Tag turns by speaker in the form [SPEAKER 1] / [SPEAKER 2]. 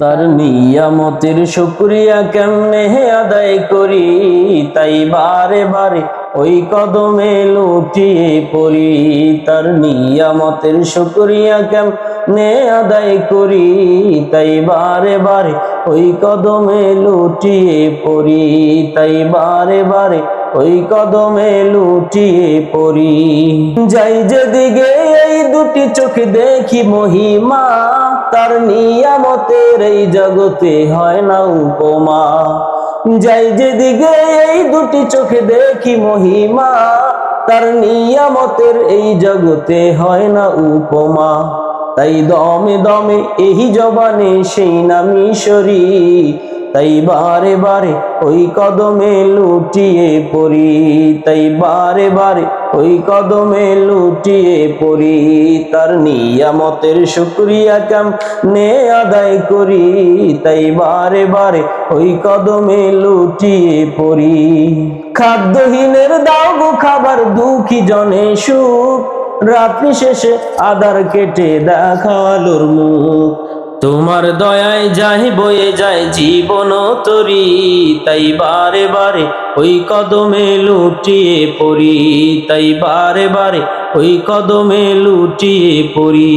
[SPEAKER 1] তার নিয়ামতের শুক্রিয়া কেমনে আদায় করি? তাই বারে বারে ওই কদমে লুটিয়ে পড়ি। তার নিয়ামতের শুক্রিয়া কেমনে আদায় করি? তাই বারে বারে ওই কদমে লুটিয়ে পড়ি। তাই বারে বারে ওই কদমে লুটিয়ে পড়ি। যাই যেদিকে এই দুটি চোখ দেখি মহিমা তার নিয়ামতের এই জগতে হয় না উপমা। যাই যেদিকে এই দুটি চোখে দেখি মহিমা, তার নিয়ামতের এই জগতে হয় না উপমা। তাই দমে দমে এই জবানে সেই নামি সরি তাই বারে বারে ওই কদমে লুটিয়ে পড়ি, তাই বারে বারে ওই কদমে লুটিয়ে পড়ি, তার নিয়ামতের শুক্রিয়া কাম নে আদায় করি। তাই বারে বারে ওই কদমে লুটিয়ে পড়ি। খাদ্যহীনের দাও গো খাবার, দুঃখী জনে সুখ। রাত্রি শেষে আদার কেটে দেখালোর মুখ। তোমার দয়ায় যাই বয়ে যায় জীবন তরি, তাই বারে বারে ওই কদমে লুটিয়ে পড়ি, তাই বারে বারে ওই কদমে লুটিয়ে পড়ি।